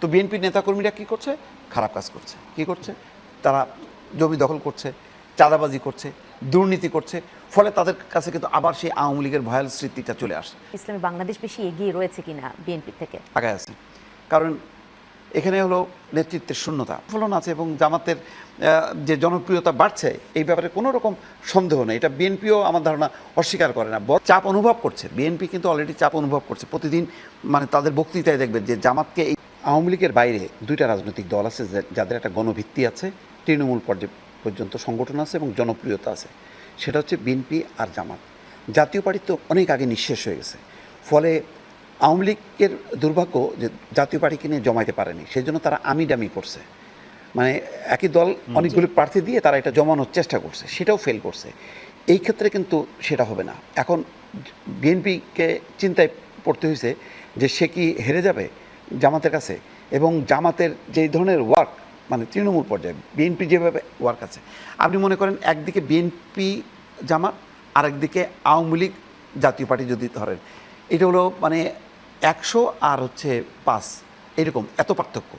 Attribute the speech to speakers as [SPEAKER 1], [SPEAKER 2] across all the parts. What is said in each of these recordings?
[SPEAKER 1] তো বিএনপির নেতাকর্মীরা কি করছে? খারাপ কাজ করছে। কি করছে? তারা জমি দখল করছে চাঁদাবাজি করছে দুর্নীতি করছে ফলে তাদের কাছে কিন্তু আবার সেই আওয়ামী লীগের ভয়াল স্মৃতিটা চলে আসে
[SPEAKER 2] ইসলামী বাংলাদেশ বেশি এগিয়ে রয়েছে কিনা বিএনপি থেকে?
[SPEAKER 1] আগায় আছে কারণ এখানে হলো নেতৃত্বের শূন্যতা ফলন আছে এবং জামাতের যে জনপ্রিয়তা বাড়ছে এই ব্যাপারে কোনো রকম সন্দেহ নেই। এটা বিএনপিও আমার ধারণা অস্বীকার করে না। চাপ অনুভব করছে। বিএনপি কিন্তু অলরেডি চাপ অনুভব করছে। প্রতিদিন মানে তাদের বক্তৃতায় দেখবেন যে জামাতকে এই আওয়ামী লীগের বাইরে দুইটা রাজনৈতিক দল আছে যাদের একটা গণভিত্তি আছে তৃণমূল পর্যায় পর্যন্ত সংগঠন আছে এবং জনপ্রিয়তা আছে। সেটা হচ্ছে বিএনপি আর জামাত। জাতীয় পার্টি তো অনেক আগে নিঃশেষ হয়ে গেছে। ফলে আওয়ামী লীগের দুর্ভাগ্য যে জাতীয় পার্টিকে নিয়ে জমাইতে পারেনি সেই জন্য তারা আমি ডামি করছে। মানে একই দল অনেকগুলো প্রার্থী দিয়ে তারা এটা জমানোর চেষ্টা করছে সেটাও ফেল করছে। এই ক্ষেত্রে কিন্তু সেটা হবে না। এখন বিএনপিকে চিন্তায় পড়তে হয়েছে যে সে কি হেরে যাবে? জামাতের কাছে এবং জামাতের যেই ধরনের ওয়ার্ক মানে তৃণমূল পর্যায়ে বিএনপি যেভাবে ওয়ার্ক আছে, আপনি মনে করেন একদিকে বিএনপি জামাত, আরেকদিকে আওয়ামী লীগ জাতীয় পার্টি যদি ধরেন। এটা হলো মানে একশো আর হচ্ছে পাঁচ, এরকম, এত পার্থক্য।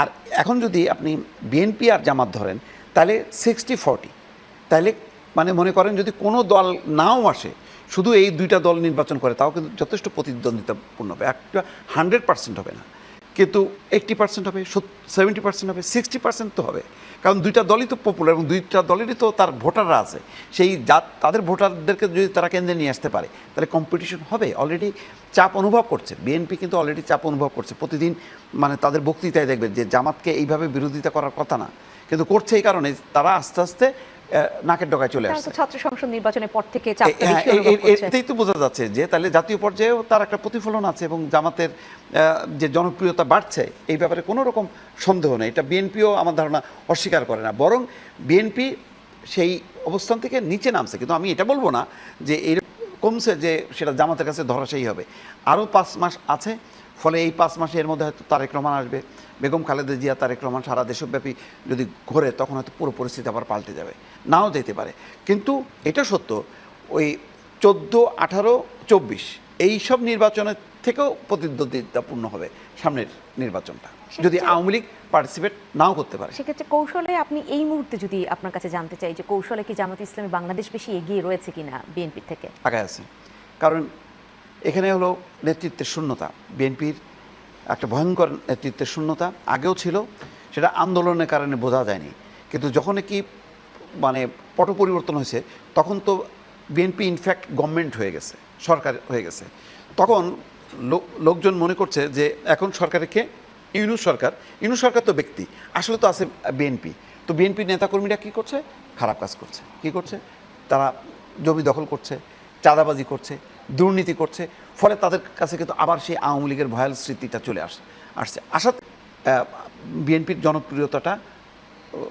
[SPEAKER 1] আর এখন যদি আপনি বিএনপি আর জামাত ধরেন, তাহলে সিক্সটি ফর্টি তাহলে মানে মনে করেন যদি কোনো দল নাও আসে শুধু এই দুইটা দল নির্বাচন করে, তাও কিন্তু যথেষ্ট প্রতিদ্বন্দ্বিতাপূর্ণ হবে। একটা হান্ড্রেড পার্সেন্ট হবে না, কিন্তু এইটটি পার্সেন্ট হবে সেভেন্টি পার্সেন্ট হবে সিক্সটি পার্সেন্ট তো হবে। কারণ দুইটা দলই তো পপুলার এবং দুইটা দলেরই তো তার ভোটাররা আছে। সেই যা তাদের ভোটারদেরকে যদি তারা কেন্দ্রে নিয়ে আসতে পারে, তাহলে কম্পিটিশন হবে। অলরেডি চাপ অনুভব করছে। বিএনপি কিন্তু অলরেডি চাপ অনুভব করছে। প্রতিদিন মানে তাদের বক্তৃতায় দেখবেন যে জামাতকে এইভাবে বিরোধিতা করার কথা না, কিন্তু করছে এই কারণে তারা আস্তে আস্তে নাকের ডগায় চলে আসছে।
[SPEAKER 2] ছাত্র সংসদ নির্বাচনের পর থেকে
[SPEAKER 1] এতেই তো বোঝা যাচ্ছে যে তাহলে জাতীয় পর্যায়েও তার একটা প্রতিফলন আছে এবং জামাতের যে জনপ্রিয়তা বাড়ছে এই ব্যাপারে কোনো রকম সন্দেহ নেই। এটা বিএনপিও আমার ধারণা অস্বীকার করে না। বরং বিএনপি সেই অবস্থান থেকে নিচে নামছে। কিন্তু আমি এটা বলব না যে এই কমছে যে সেটা জামাতের কাছে ধরাশায়ী হবে। আরও পাঁচ মাস আছে, ফলে এই পাঁচ মাসের মধ্যে হয়তো তারেক রহমান আসবে। বেগম খালেদা জিয়া, তারেক রহমান সারা দেশব্যাপী যদি ঘোরে, তখন হয়তো পুরো পরিস্থিতি আবার পাল্টে যাবে। নাও যেতে পারে। কিন্তু এটা সত্য, ওই চোদ্দ, আঠারো, চব্বিশ এই সব নির্বাচনের থেকেও প্রতিদ্বন্দ্বিতাপূর্ণ হবে সামনের নির্বাচনটা যদি আওয়ামী লীগ পার্টিসিপেট নাও করতে পারে।
[SPEAKER 2] সেক্ষেত্রে কৌশলে আপনি এই মুহূর্তে যদি আপনার কাছে জানতে চাই যে কৌশলে কি জামাত ইসলামী বাংলাদেশ বেশি এগিয়ে রয়েছে কিনা বিএনপি থেকে?
[SPEAKER 1] আগায় আছে। কারণ এখানে হলো নেতৃত্বের শূন্যতা। বিএনপির একটা ভয়ঙ্কর নেতৃত্বের শূন্যতা আগেও ছিল সেটা আন্দোলনের কারণে বোঝা যায়নি। কিন্তু যখন কি মানে পট পরিবর্তন হয়েছে তখন তো বিএনপি ইনফ্যাক্ট গভর্নমেন্ট হয়ে গেছে সরকার হয়ে গেছে। তখন লোকজন মনে করছে যে এখন সরকারের কে? ইউনুস সরকার। ইউনুস সরকার তো ব্যক্তি। আসলে তো আছে বিএনপি তো বিএনপির নেতাকর্মীরা কি করছে? খারাপ কাজ করছে। কি করছে? তারা জমি দখল করছে, চাঁদাবাজি করছে, দুর্নীতি করছে। ফলে তাদের কাছে কিন্তু আবার সেই আওয়ামী লীগের ভয়াল স্মৃতিটা চলে আস, আসছে। আসাতে বিএনপির জনপ্রিয়তাটা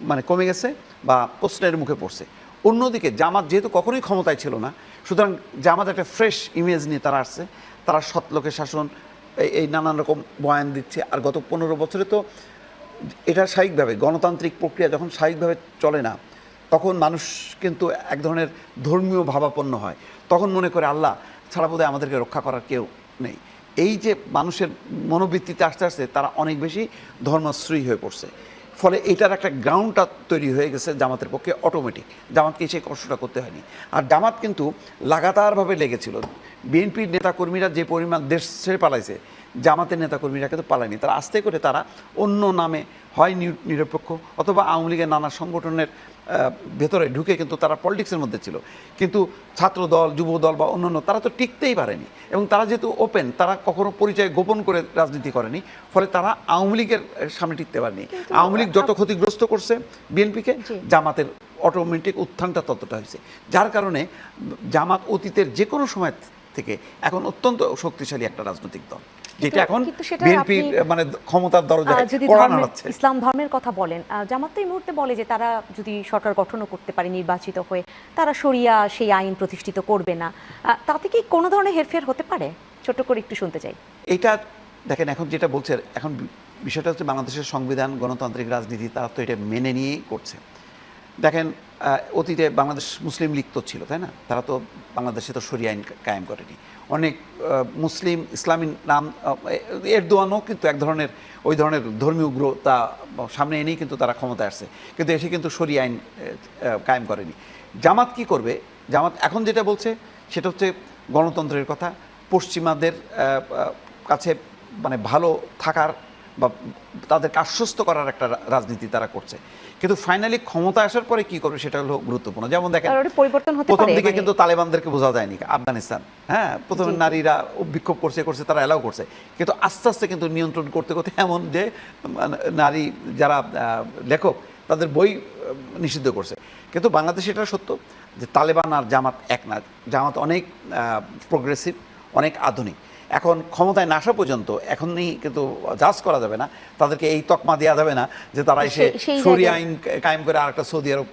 [SPEAKER 1] মানে কমে গেছে বা প্রশ্নের মুখে পড়ছে। অন্যদিকে জামাত যেহেতু কখনোই ক্ষমতায় ছিল না, সুতরাং জামাত একটা ফ্রেশ ইমেজ নিয়ে তারা আসছে। তারা সৎ লোকের শাসন, এই- এই নানান রকম বয়ান দিচ্ছে। আর গত পনেরো বছরে তো এটা স্বাভাবিকভাবে, গণতান্ত্রিক প্রক্রিয়া যখন স্বাভাবিকভাবে চলে না, তখন মানুষ কিন্তু এক ধরনের ধর্মীয় ভাবাপন্ন হয়। তখন মনে করে, আল্লাহ, ছাড়া বোধহয় আমাদেরকে রক্ষা করার কেউ নেই। এই যে মানুষের মনোবৃত্তিতে আস্তে আস্তে তারা অনেক বেশি ধর্মাশ্রয়ী হয়ে পড়ছে। ফলে এটার একটা গ্রাউন্ডটা তৈরি হয়ে গেছে জামাতের পক্ষে অটোমেটিক জামাতকে সেই কষ্টটা করতে হয়নি। আর জামাত কিন্তু লাগাতারভাবে লেগেছিল। বিএনপির নেতাকর্মীরা যে পরিমাণ দেশ ছেড়ে পালাইছে, জামাতের নেতাকর্মীরা কিন্তু পালায়নি। তারা আস্তে করে তারা অন্য নামে হয় নির- নিরপেক্ষ অথবা আওয়ামী লীগের নানা সংগঠনের ভেতরে ঢুকে কিন্তু তারা পলিটিক্সের মধ্যে ছিল। কিন্তু ছাত্র দল যুব দল বা অন্যান্য তারা তো টিকতেই পারেনি। এবং তারা যেহেতু ওপেন তারা কখনো পরিচয় গোপন করে রাজনীতি করেনি। ফলে তারা আওয়ামী লীগের সামনে টিকতে পারেনি। আওয়ামী লীগ যত ক্ষতিগ্রস্ত করছে বিএনপিকে জামাতের অটোমেটিক উত্থানটা ততটা হয়েছে। যার কারণে জামাত অতীতের যে কোনো সময় থেকে এখন অত্যন্ত শক্তিশালী একটা রাজনৈতিক দল। যেটা এখন
[SPEAKER 2] আপনি-
[SPEAKER 1] মানে ক্ষমতার দরজায়
[SPEAKER 2] ইসলাম ধর্মের কথা বলেন জামাত তো এই মুহূর্তে বলে যে তারা যদি সরকার গঠনও করতে পারে নির্বাচিত হয়ে তারা সরিয়া সেই আইন প্রতিষ্ঠিত করবে না। তাতে কি কোনো ধরনের হেরফের হতে পারে? ছোট করে একটু শুনতে চাই।
[SPEAKER 1] এটা দেখেন এখন যেটা বলছে এখন বিষয়টা হচ্ছে বাংলাদেশের সংবিধান গণতান্ত্রিক রাজনীতি তারা তো এটা মেনে নিয়েই করছে। দেখেন অতীতে বাংলাদেশ মুসলিম লীগ তো ছিল, তাই না? তারা তো বাংলাদেশে তো সরিয়া আইন কায়েম করেনি। অনেক মুসলিম ইসলামী নাম এর এরদোয়ানও কিন্তু এক ধরনের, ওই ধরনের ধর্মীয় উগ্রতা সামনে এনেই কিন্তু তারা ক্ষমতায় আসছে। কিন্তু এসে কিন্তু সরিয়া আইন কায়েম করেনি। জামাত কি করবে? জামাত এখন যেটা বলছে, সেটা হচ্ছে গণতন্ত্রের কথা। পশ্চিমাদের কাছে মানে ভালো থাকার বা তাদেরকে আশ্বস্ত করার একটা রাজনীতি তারা করছে। কিন্তু ফাইনালি ক্ষমতা আসার পরে কি করবে সেটা হলো গুরুত্বপূর্ণ। যেমন দেখেন
[SPEAKER 2] পরিবর্তন
[SPEAKER 1] প্রথম দিকে
[SPEAKER 2] মানে-
[SPEAKER 1] কিন্তু তালেবানদেরকে বোঝা যায়নি আফগানিস্তান। হ্যাঁ প্রথমে। নারীরা বিক্ষোভ করছে করছে তারা এলাও করছে। কিন্তু আস্তে আস্তে কিন্তু নিয়ন্ত্রণ করতে করতে এমন যে মানে, নারী যারা লেখক তাদের বই নিষিদ্ধ করছে। কিন্তু বাংলাদেশে এটা সত্য যে তালেবান আর জামাত এক না জামাত অনেক প্রোগ্রেসিভ অনেক আধুনিক। এখন ক্ষমতায় না আসা পর্যন্ত এখনই কিন্তু জাজ করা যাবে না। তাদেরকে এই তকমা দেওয়া যাবে না যে তারা এসে
[SPEAKER 2] সৌদি সেই
[SPEAKER 1] আইন কায়েম করে আর একটা সৌদি আরব